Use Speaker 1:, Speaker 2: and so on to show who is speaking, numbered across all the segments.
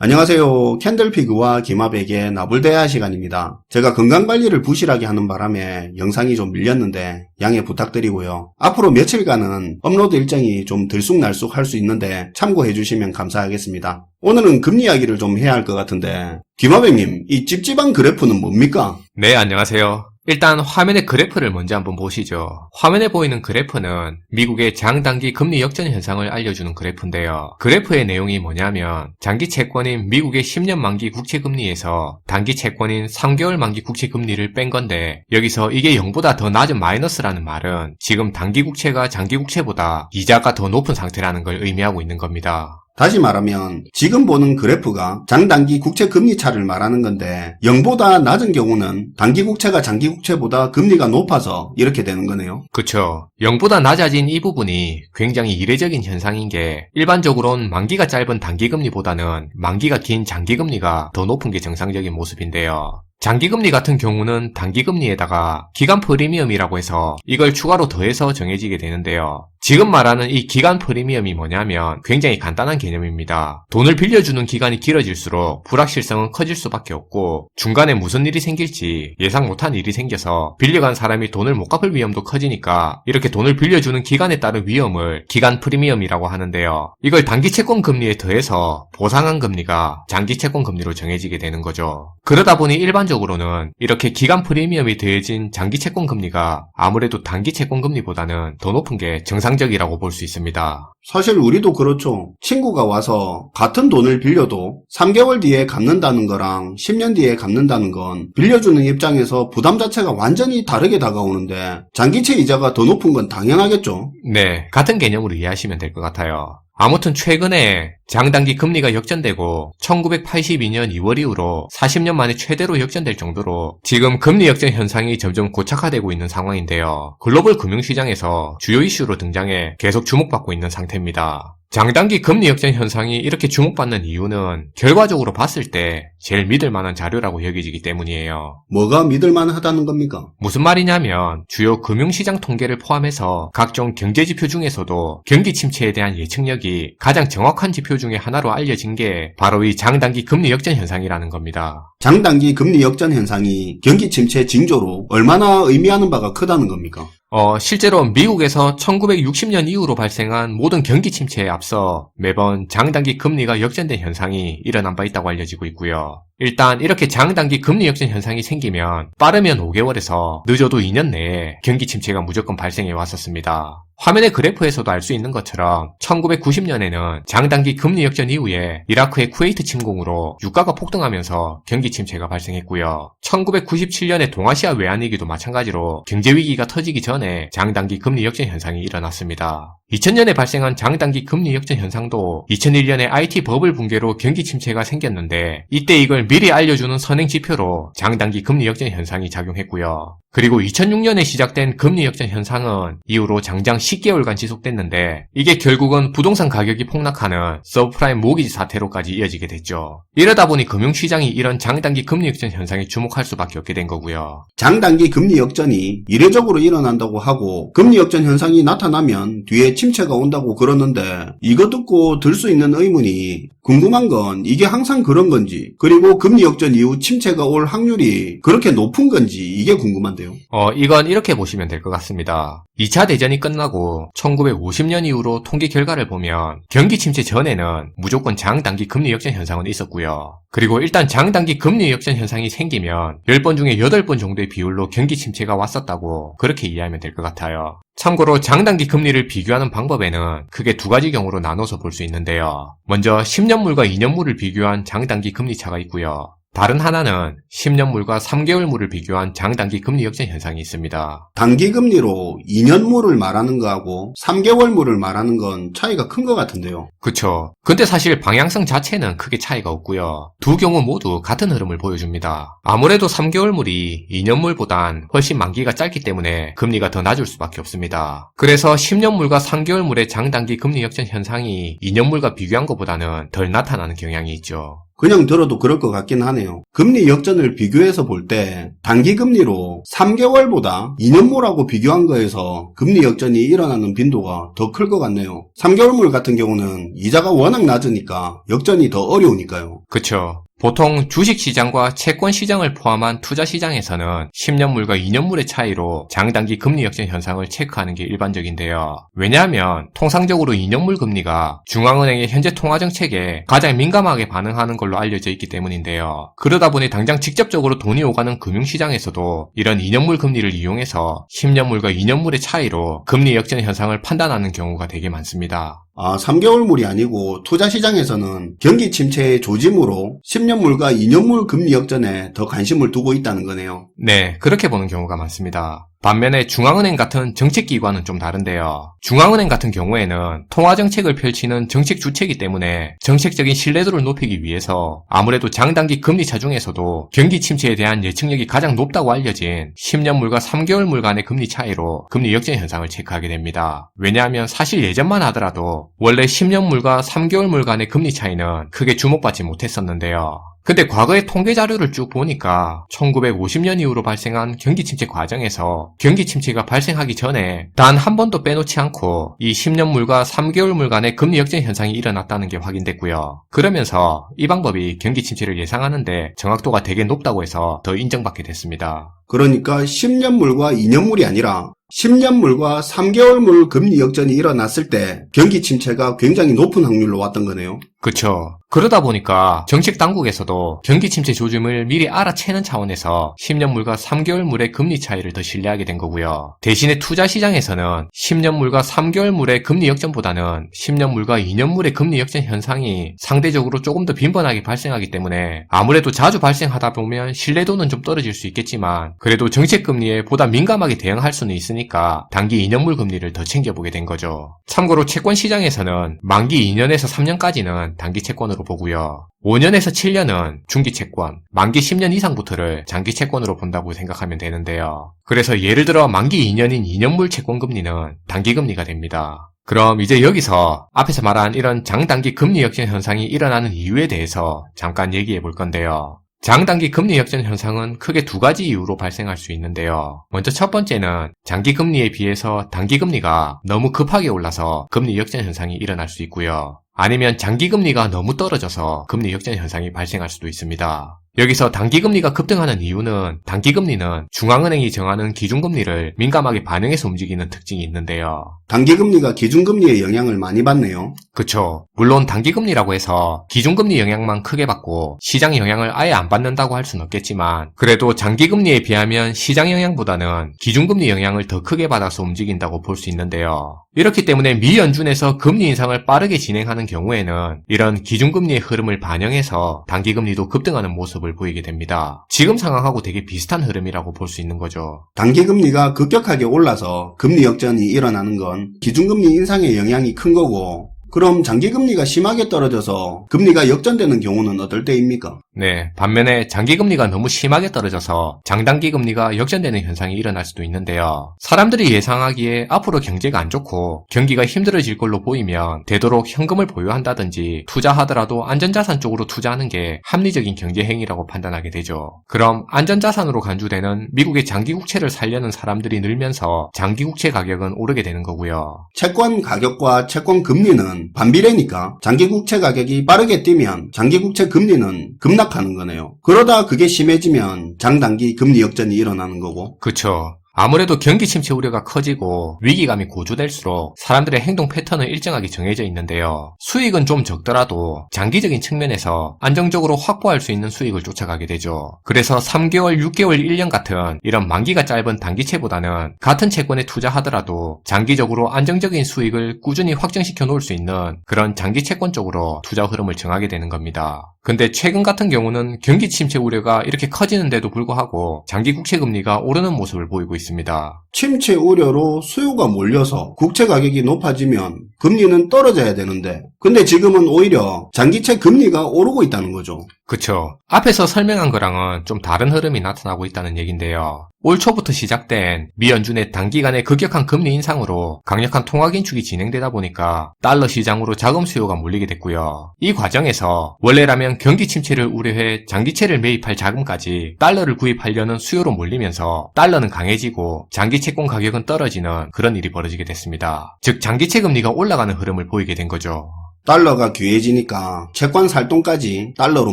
Speaker 1: 안녕하세요. 캔들피그와 기마백의 나불대화 시간입니다. 제가 건강관리를 부실하게 하는 바람에 영상이 좀 밀렸는데 양해 부탁드리고요. 앞으로 며칠간은 업로드 일정이 좀 들쑥날쑥 할 수 있는데 참고해 주시면 감사하겠습니다. 오늘은 금리 이야기를 좀 해야 할 것 같은데 기마백님, 이 찝찝한 그래프는 뭡니까?
Speaker 2: 네, 안녕하세요. 일단 화면의 그래프를 먼저 한번 보시죠. 화면에 보이는 그래프는 미국의 장단기 금리 역전 현상을 알려주는 그래프인데요. 그래프의 내용이 뭐냐면 장기 채권인 미국의 10년 만기 국채 금리에서 단기 채권인 3개월 만기 국채 금리를 뺀 건데 여기서 이게 0보다 더 낮은 마이너스라는 말은 지금 단기 국채가 장기 국채보다 이자가 더 높은 상태라는 걸 의미하고 있는 겁니다.
Speaker 1: 다시 말하면 지금 보는 그래프가 장단기 국채 금리 차를 말하는 건데 0보다 낮은 경우는 단기 국채가 장기 국채보다 금리가 높아서 이렇게 되는 거네요.
Speaker 2: 그쵸. 0보다 낮아진 이 부분이 굉장히 이례적인 현상인 게 일반적으로는 만기가 짧은 단기 금리보다는 만기가 긴 장기 금리가 더 높은 게 정상적인 모습인데요. 장기금리 같은 경우는 단기금리에다가 기간 프리미엄이라고 해서 이걸 추가로 더해서 정해지게 되는데요. 지금 말하는 이 기간 프리미엄이 뭐냐면 굉장히 간단한 개념입니다. 돈을 빌려주는 기간이 길어질수록 불확실성은 커질 수밖에 없고 중간에 무슨 일이 생길지 예상 못한 일이 생겨서 빌려간 사람이 돈을 못 갚을 위험도 커지니까 이렇게 돈을 빌려주는 기간에 따른 위험을 기간 프리미엄이라고 하는데요. 이걸 단기 채권 금리에 더해서 보상한 금리가 장기 채권 금리로 정해지게 되는 거죠. 그러다 보니 일반 적으로는 이렇게 기간 프리미엄이 더해진 장기 채권 금리가 아무래도 단기 채권 금리보다는 더 높은 게 정상적이라고 볼 수 있습니다.
Speaker 1: 사실 우리도 그렇죠. 친구가 와서 같은 돈을 빌려도 3개월 뒤에 갚는다는 거랑 10년 뒤에 갚는다는 건 빌려주는 입장에서 부담 자체가 완전히 다르게 다가오는데 장기채 이자가 더 높은 건 당연하겠죠.
Speaker 2: 네, 같은 개념으로 이해하시면 될 것 같아요. 아무튼 최근에 장단기 금리가 역전되고 1982년 2월 이후로 40년 만에 최대로 역전될 정도로 지금 금리 역전 현상이 점점 고착화되고 있는 상황인데요. 글로벌 금융시장에서 주요 이슈로 등장해 계속 주목받고 있는 상태입니다. 장단기 금리 역전 현상이 이렇게 주목받는 이유는 결과적으로 봤을 때 제일 믿을 만한 자료라고 여겨지기 때문이에요.
Speaker 1: 뭐가 믿을 만 하다는 겁니까?
Speaker 2: 무슨 말이냐면 주요 금융시장 통계를 포함해서 각종 경제지표 중에서도 경기 침체에 대한 예측력이 가장 정확한 지표 중에 하나로 알려진 게 바로 이 장단기 금리 역전 현상이라는 겁니다.
Speaker 1: 장단기 금리 역전 현상이 경기 침체 징조로 얼마나 의미하는 바가 크다는 겁니까?
Speaker 2: 어, 실제로 미국에서 1960년 이후로 발생한 모든 경기 침체에 앞서 매번 장단기 금리가 역전된 현상이 일어난 바 있다고 알려지고 있고요. 일단 이렇게 장단기 금리 역전 현상이 생기면 빠르면 5개월에서 늦어도 2년 내에 경기 침체가 무조건 발생해 왔었습니다. 화면의 그래프에서도 알 수 있는 것처럼 1990년에는 장단기 금리 역전 이후에 이라크의 쿠웨이트 침공으로 유가가 폭등하면서 경기 침체가 발생했고요. 1997년의 동아시아 외환위기도 마찬가지로 경제위기가 터지기 전에 장단기 금리 역전 현상이 일어났습니다. 2000년에 발생한 장단기 금리 역전 현상도 2001년에 IT 버블 붕괴로 경기 침체가 생겼는데 이때 이걸 미리 알려주는 선행 지표로 장단기 금리 역전 현상이 작용했고요. 그리고 2006년에 시작된 금리 역전 현상은 이후로 장장 10개월간 지속됐는데 이게 결국은 부동산 가격이 폭락하는 서브프라임 모기지 사태로까지 이어지게 됐죠. 이러다 보니 금융시장이 이런 장단기 금리 역전 현상에 주목할 수밖에 없게 된 거고요.
Speaker 1: 장단기 금리 역전이 이례적으로 일어난다고 하고 금리 역전 현상이 나타나면 뒤에 침체가 온다고 그러는데 이거 듣고 들 수 있는 의문이 궁금한 건 이게 항상 그런 건지 그리고 금리 역전 이후 침체가 올 확률이 그렇게 높은 건지 이게 궁금한데요.
Speaker 2: 어, 이건 이렇게 보시면 될 것 같습니다. 2차 대전이 끝나고 1950년 이후로 통계 결과를 보면 경기 침체 전에는 무조건 장단기 금리 역전 현상은 있었고요. 그리고 일단 장단기 금리 역전 현상이 생기면 10번 중에 8번 정도의 비율로 경기 침체가 왔었다고 그렇게 이해하면 될 것 같아요. 참고로 장단기 금리를 비교하는 방법에는 크게 두 가지 경우로 나눠서 볼 수 있는데요. 먼저 10년물과 2년물을 비교한 장단기 금리 차가 있고요. 다른 하나는 10년 물과 3개월 물을 비교한 장단기 금리 역전 현상이 있습니다.
Speaker 1: 단기 금리로 2년 물을 말하는 거하고 3개월 물을 말하는 건 차이가 큰 것 같은데요.
Speaker 2: 그쵸. 근데 사실 방향성 자체는 크게 차이가 없고요. 두 경우 모두 같은 흐름을 보여줍니다. 아무래도 3개월 물이 2년 물보단 훨씬 만기가 짧기 때문에 금리가 더 낮을 수밖에 없습니다. 그래서 10년 물과 3개월 물의 장단기 금리 역전 현상이 2년 물과 비교한 것보다는 덜 나타나는 경향이 있죠.
Speaker 1: 그냥 들어도 그럴 것 같긴 하네요. 금리 역전을 비교해서 볼 때 단기 금리로 3개월보다 2년물하고 비교한 거에서 금리 역전이 일어나는 빈도가 더 클 것 같네요. 3개월물 같은 경우는 이자가 워낙 낮으니까 역전이 더 어려우니까요.
Speaker 2: 그쵸. 보통 주식시장과 채권시장을 포함한 투자시장에서는 10년물과 2년물의 차이로 장단기 금리 역전 현상을 체크하는 게 일반적인데요. 왜냐하면 통상적으로 2년물 금리가 중앙은행의 현재 통화정책에 가장 민감하게 반응하는 걸로 알려져 있기 때문인데요. 그러다 보니 당장 직접적으로 돈이 오가는 금융시장에서도 이런 2년물 금리를 이용해서 10년물과 2년물의 차이로 금리 역전 현상을 판단하는 경우가 되게 많습니다.
Speaker 1: 아, 3개월물이 아니고 투자시장에서는 경기 침체의 조짐으로 10년물과 2년물 금리 역전에 더 관심을 두고 있다는 거네요.
Speaker 2: 네, 그렇게 보는 경우가 많습니다. 반면에 중앙은행 같은 정책기관은 좀 다른데요. 중앙은행 같은 경우에는 통화정책을 펼치는 정책 주체이기 때문에 정책적인 신뢰도를 높이기 위해서 아무래도 장단기 금리차 중에서도 경기 침체에 대한 예측력이 가장 높다고 알려진 10년물과 3개월물 간의 금리 차이로 금리 역전 현상을 체크하게 됩니다. 왜냐하면 사실 예전만 하더라도 원래 10년물과 3개월물 간의 금리 차이는 크게 주목받지 못했었는데요. 근데 과거의 통계 자료를 쭉 보니까 1950년 이후로 발생한 경기 침체 과정에서 경기 침체가 발생하기 전에 단 한 번도 빼놓지 않고 이 10년물과 3개월물 간의 금리 역전 현상이 일어났다는 게 확인됐고요. 그러면서 이 방법이 경기 침체를 예상하는데 정확도가 되게 높다고 해서 더 인정받게 됐습니다.
Speaker 1: 그러니까 10년물과 2년물이 아니라 10년물과 3개월물 금리 역전이 일어났을 때 경기 침체가 굉장히 높은 확률로 왔던 거네요.
Speaker 2: 그쵸. 그러다 보니까 정책 당국에서도 경기 침체 조짐을 미리 알아채는 차원에서 10년물과 3개월물의 금리 차이를 더 신뢰하게 된 거고요. 대신에 투자 시장에서는 10년물과 3개월물의 금리 역전보다는 10년물과 2년물의 금리 역전 현상이 상대적으로 조금 더 빈번하게 발생하기 때문에 아무래도 자주 발생하다 보면 신뢰도는 좀 떨어질 수 있겠지만 그래도 정책 금리에 보다 민감하게 대응할 수는 있으니까 단기 2년물 금리를 더 챙겨보게 된 거죠. 참고로 채권 시장에서는 만기 2년에서 3년까지는 단기 채권으로 보고요. 5년에서 7년은 중기 채권, 만기 10년 이상부터를 장기 채권으로 본다고 생각하면 되는데요. 그래서 예를 들어 만기 2년인 2년물 채권 금리는 단기 금리가 됩니다. 그럼 이제 여기서 앞에서 말한 이런 장단기 금리 역전 현상이 일어나는 이유에 대해서 잠깐 얘기해 볼 건데요. 장단기 금리 역전 현상은 크게 두 가지 이유로 발생할 수 있는데요. 먼저 첫 번째는 장기 금리에 비해서 단기 금리가 너무 급하게 올라서 금리 역전 현상이 일어날 수 있고요. 아니면 장기 금리가 너무 떨어져서 금리 역전 현상이 발생할 수도 있습니다. 여기서 단기 금리가 급등하는 이유는 단기 금리는 중앙은행이 정하는 기준금리를 민감하게 반영해서 움직이는 특징이 있는데요.
Speaker 1: 단기금리가 기준금리의 영향을 많이 받네요.
Speaker 2: 그쵸. 물론 단기금리라고 해서 기준금리 영향만 크게 받고 시장 영향을 아예 안 받는다고 할 수는 없겠지만 그래도 장기금리에 비하면 시장 영향보다는 기준금리 영향을 더 크게 받아서 움직인다고 볼 수 있는데요. 이렇기 때문에 미 연준에서 금리 인상을 빠르게 진행하는 경우에는 이런 기준금리의 흐름을 반영해서 단기금리도 급등하는 모습을 보이게 됩니다. 지금 상황하고 되게 비슷한 흐름이라고 볼 수 있는 거죠.
Speaker 1: 단기금리가 급격하게 올라서 금리 역전이 일어나는 건 기준금리 인상의 영향이 큰 거고 그럼 장기금리가 심하게 떨어져서 금리가 역전되는 경우는 어떨 때입니까?
Speaker 2: 네, 반면에 장기금리가 너무 심하게 떨어져서 장단기금리가 역전되는 현상이 일어날 수도 있는데요. 사람들이 예상하기에 앞으로 경제가 안 좋고 경기가 힘들어질 걸로 보이면 되도록 현금을 보유한다든지 투자하더라도 안전자산 쪽으로 투자하는 게 합리적인 경제 행위라고 판단하게 되죠. 그럼 안전자산으로 간주되는 미국의 장기국채를 살려는 사람들이 늘면서 장기국채 가격은 오르게 되는 거고요.
Speaker 1: 채권 가격과 채권 금리는 반비례니까 장기국채 가격이 빠르게 뛰면 장기국채 금리는 급락 하는 거네요. 그러다 그게 심해지면 장단기 금리 역전이 일어나는 거고
Speaker 2: 그쵸. 아무래도 경기 침체 우려가 커지고 위기감이 고조될수록 사람들의 행동 패턴은 일정하게 정해져 있는데요. 수익은 좀 적더라도 장기적인 측면에서 안정적으로 확보할 수 있는 수익을 쫓아가게 되죠. 그래서 3개월, 6개월, 1년 같은 이런 만기가 짧은 단기채보다는 같은 채권에 투자하더라도 장기적으로 안정적인 수익을 꾸준히 확정시켜 놓을 수 있는 그런 장기 채권 쪽으로 투자 흐름을 정하게 되는 겁니다. 근데 최근 같은 경우는 경기 침체 우려가 이렇게 커지는데도 불구하고 장기 국채 금리가 오르는 모습을 보이고 있습니다.
Speaker 1: 침체 우려로 수요가 몰려서 국채 가격이 높아지면 금리는 떨어져야 되는데 근데 지금은 오히려 장기채 금리가 오르고 있다는 거죠.
Speaker 2: 그쵸. 앞에서 설명한 거랑은 좀 다른 흐름이 나타나고 있다는 얘긴데요. 올 초부터 시작된 미 연준의 단기간의 급격한 금리 인상으로 강력한 통화 긴축이 진행되다 보니까 달러 시장으로 자금 수요가 몰리게 됐고요. 이 과정에서 원래라면 경기 침체를 우려해 장기채를 매입할 자금까지 달러를 구입하려는 수요로 몰리면서 달러는 강해지고 장기 채권 가격은 떨어지는 그런 일이 벌어지게 됐습니다. 즉 장기채 금리가 올라가는 흐름을 보이게 된 거죠.
Speaker 1: 달러가 귀해지니까 채권 살돈까지 달러로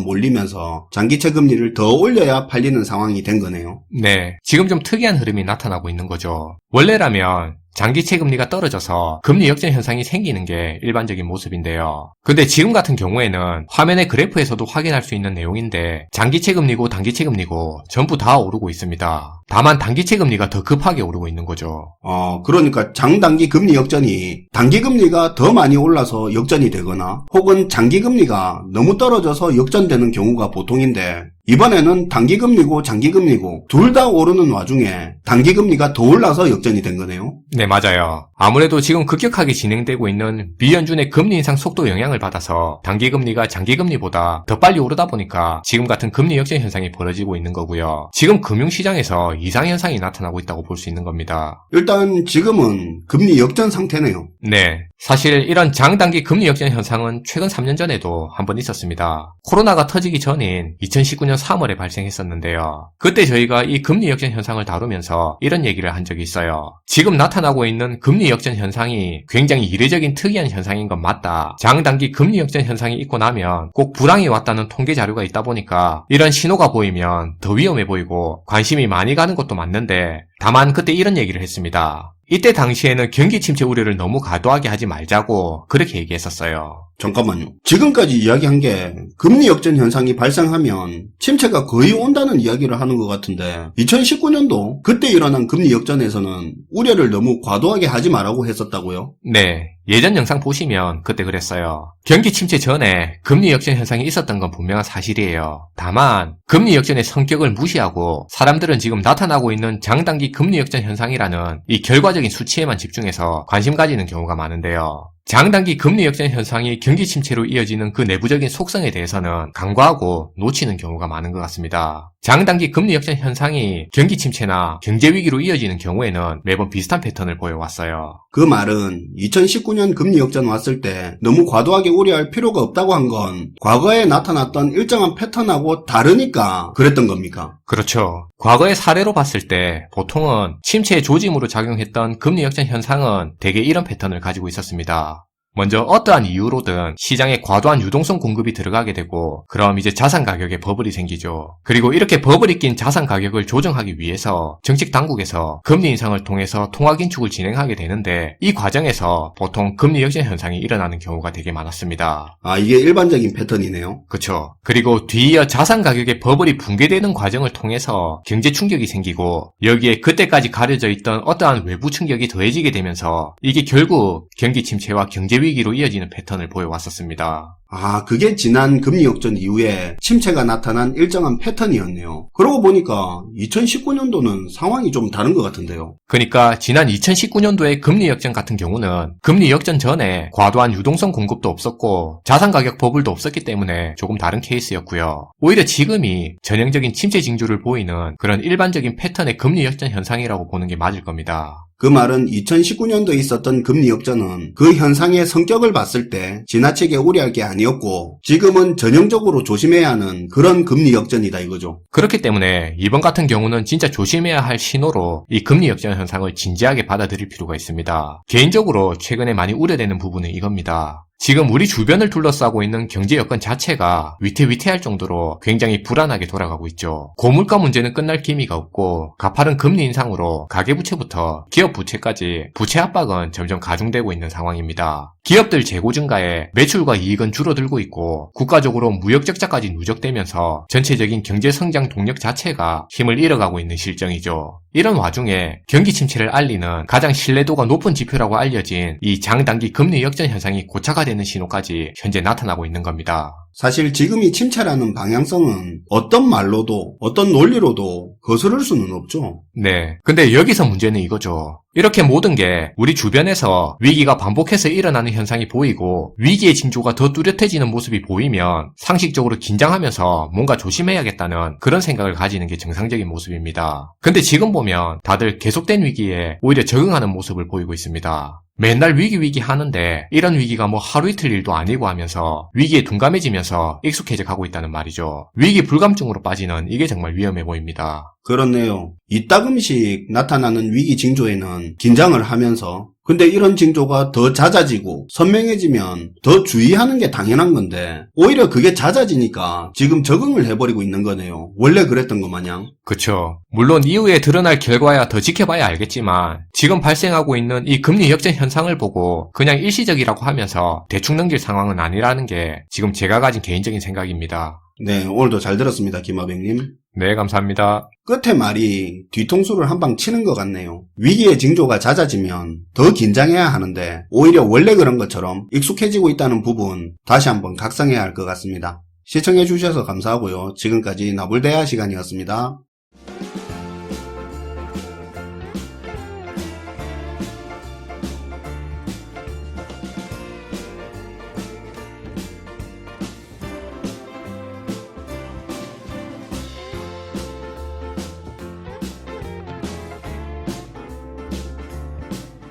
Speaker 1: 몰리면서 장기채 금리를 더 올려야 팔리는 상황이 된 거네요.
Speaker 2: 네, 지금 좀 특이한 흐름이 나타나고 있는 거죠. 원래라면 장기채 금리가 떨어져서 금리 역전 현상이 생기는 게 일반적인 모습인데요. 근데 지금 같은 경우에는 화면의 그래프에서도 확인할 수 있는 내용인데 장기채 금리고 단기채 금리고 전부 다 오르고 있습니다. 다만 단기채 금리가 더 급하게 오르고 있는 거죠.
Speaker 1: 어, 그러니까 장단기 금리 역전이 단기 금리가 더 많이 올라서 역전이 되거나 혹은 장기 금리가 너무 떨어져서 역전되는 경우가 보통인데 이번에는 단기 금리고 장기 금리고 둘 다 오르는 와중에 단기 금리가 더 올라서 역전이 된 거네요.
Speaker 2: 네, 맞아요. 아무래도 지금 급격하게 진행되고 있는 미연준의 금리 인상 속도 영향을 받아서 단기 금리가 장기 금리보다 더 빨리 오르다 보니까 지금 같은 금리 역전 현상이 벌어지고 있는 거고요. 지금 금융시장에서 이상 현상이 나타나고 있다고 볼 수 있는 겁니다.
Speaker 1: 일단 지금은 금리 역전 상태네요.
Speaker 2: 네. 사실 이런 장단기 금리 역전 현상은 최근 3년 전에도 한 번 있었습니다. 코로나가 터지기 전인 2019년 3월에 발생했었는데요. 그때 저희가 이 금리 역전 현상을 다루면서 이런 얘기를 한 적이 있어요. 지금 나타나고 있는 금리 역전 현상이 굉장히 이례적인 특이한 현상인 건 맞다. 장단기 금리 역전 현상이 있고 나면 꼭 불황이 왔다는 통계 자료가 있다 보니까 이런 신호가 보이면 더 위험해 보이고 관심이 많이 가는 것도 맞는데 다만 그때 이런 얘기를 했습니다. 이때 당시에는 경기 침체 우려를 너무 과도하게 하지 말자고 그렇게 얘기했었어요.
Speaker 1: 잠깐만요. 지금까지 이야기한 게 금리 역전 현상이 발생하면 침체가 거의 온다는 이야기를 하는 것 같은데 2019년도 그때 일어난 금리 역전에서는 우려를 너무 과도하게 하지 말라고 했었다고요?
Speaker 2: 네. 예전 영상 보시면 그때 그랬어요. 경기 침체 전에 금리 역전 현상이 있었던 건 분명한 사실이에요. 다만 금리 역전의 성격을 무시하고 사람들은 지금 나타나고 있는 장단기 금리 역전 현상이라는 이 결과적인 수치에만 집중해서 관심 가지는 경우가 많은데요. 장단기 금리 역전 현상이 경기 침체로 이어지는 그 내부적인 속성에 대해서는 간과하고 놓치는 경우가 많은 것 같습니다. 장단기 금리 역전 현상이 경기 침체나 경제 위기로 이어지는 경우에는 매번 비슷한 패턴을 보여왔어요.
Speaker 1: 그 말은 2019년 금리 역전 왔을 때 너무 과도하게 우려할 필요가 없다고 한 건 과거에 나타났던 일정한 패턴하고 다르니까 그랬던 겁니까?
Speaker 2: 그렇죠. 과거의 사례로 봤을 때 보통은 침체의 조짐으로 작용했던 금리 역전 현상은 대개 이런 패턴을 가지고 있었습니다. 먼저 어떠한 이유로든 시장에 과도한 유동성 공급이 들어가게 되고 그럼 이제 자산 가격에 버블이 생기죠. 그리고 이렇게 버블이 낀 자산 가격을 조정하기 위해서 정책 당국에서 금리 인상을 통해서 통화 긴축을 진행하게 되는데 이 과정에서 보통 금리 역전 현상이 일어나는 경우가 되게 많았습니다.
Speaker 1: 아, 이게 일반적인 패턴이네요.
Speaker 2: 그쵸. 그리고 뒤이어 자산 가격의 버블이 붕괴되는 과정을 통해서 경제 충격이 생기고 여기에 그때까지 가려져 있던 어떠한 외부 충격이 더해지게 되면서 이게 결국 경기 침체와 경제 위 기로 이어지는 패턴을 보여왔었습니다.
Speaker 1: 아, 그게 지난 금리 역전 이후에 침체가 나타난 일정한 패턴이었네요. 그러고 보니까 2019년도는 상황이 좀 다른 것 같은데요.
Speaker 2: 그러니까 지난 2019년도의 금리 역전 같은 경우는 금리 역전 전에 과도한 유동성 공급도 없었고 자산 가격 버블도 없었기 때문에 조금 다른 케이스였고요. 오히려 지금이 전형적인 침체 징조를 보이는 그런 일반적인 패턴의 금리 역전 현상이라고 보는 게 맞을 겁니다.
Speaker 1: 그 말은 2019년도에 있었던 금리 역전은 그 현상의 성격을 봤을 때 지나치게 우려할 게 아니었고 지금은 전형적으로 조심해야 하는 그런 금리 역전이다 이거죠.
Speaker 2: 그렇기 때문에 이번 같은 경우는 진짜 조심해야 할 신호로 이 금리 역전 현상을 진지하게 받아들일 필요가 있습니다. 개인적으로 최근에 많이 우려되는 부분은 이겁니다. 지금 우리 주변을 둘러싸고 있는 경제 여건 자체가 위태위태할 정도로 굉장히 불안하게 돌아가고 있죠. 고물가 문제는 끝날 기미가 없고 가파른 금리 인상으로 가계부채부터 기업 부채까지 부채 압박은 점점 가중되고 있는 상황입니다. 기업들 재고 증가에 매출과 이익은 줄어들고 있고 국가적으로 무역 적자까지 누적되면서 전체적인 경제 성장 동력 자체가 힘을 잃어가고 있는 실정이죠. 이런 와중에 경기 침체를 알리는 가장 신뢰도가 높은 지표라고 알려진 이 장단기 금리 역전 현상이 고착화되는 신호까지 현재 나타나고 있는 겁니다.
Speaker 1: 사실 지금이 침체라는 방향성은 어떤 말로도 어떤 논리로도 거스를 수는 없죠.
Speaker 2: 네. 근데 여기서 문제는 이거죠. 이렇게 모든 게 우리 주변에서 위기가 반복해서 일어나는 현상이 보이고 위기의 징조가 더 뚜렷해지는 모습이 보이면 상식적으로 긴장하면서 뭔가 조심해야겠다는 그런 생각을 가지는 게 정상적인 모습입니다. 근데 지금 보면 다들 계속된 위기에 오히려 적응하는 모습을 보이고 있습니다. 맨날 위기 위기 하는데 이런 위기가 뭐 하루 이틀 일도 아니고 하면서 위기에 둔감해지면서 익숙해져 가고 있다는 말이죠. 위기 불감증으로 빠지는 이게 정말 위험해 보입니다.
Speaker 1: 그렇네요. 이따금씩 나타나는 위기 징조에는 긴장을 하면서 근데 이런 징조가 더 잦아지고 선명해지면 더 주의하는 게 당연한 건데 오히려 그게 잦아지니까 지금 적응을 해버리고 있는 거네요. 원래 그랬던 것 마냥.
Speaker 2: 그쵸. 물론 이후에 드러날 결과야 더 지켜봐야 알겠지만 지금 발생하고 있는 이 금리 역전 현상을 보고 그냥 일시적이라고 하면서 대충 넘길 상황은 아니라는 게 지금 제가 가진 개인적인 생각입니다.
Speaker 1: 네, 오늘도 잘 들었습니다, 김하백님.
Speaker 2: 네, 감사합니다.
Speaker 1: 끝에 말이 뒤통수를 한 방 치는 것 같네요. 위기의 징조가 잦아지면 더 긴장해야 하는데 오히려 원래 그런 것처럼 익숙해지고 있다는 부분 다시 한번 각성해야 할 것 같습니다. 시청해주셔서 감사하고요. 지금까지 나불대야 시간이었습니다.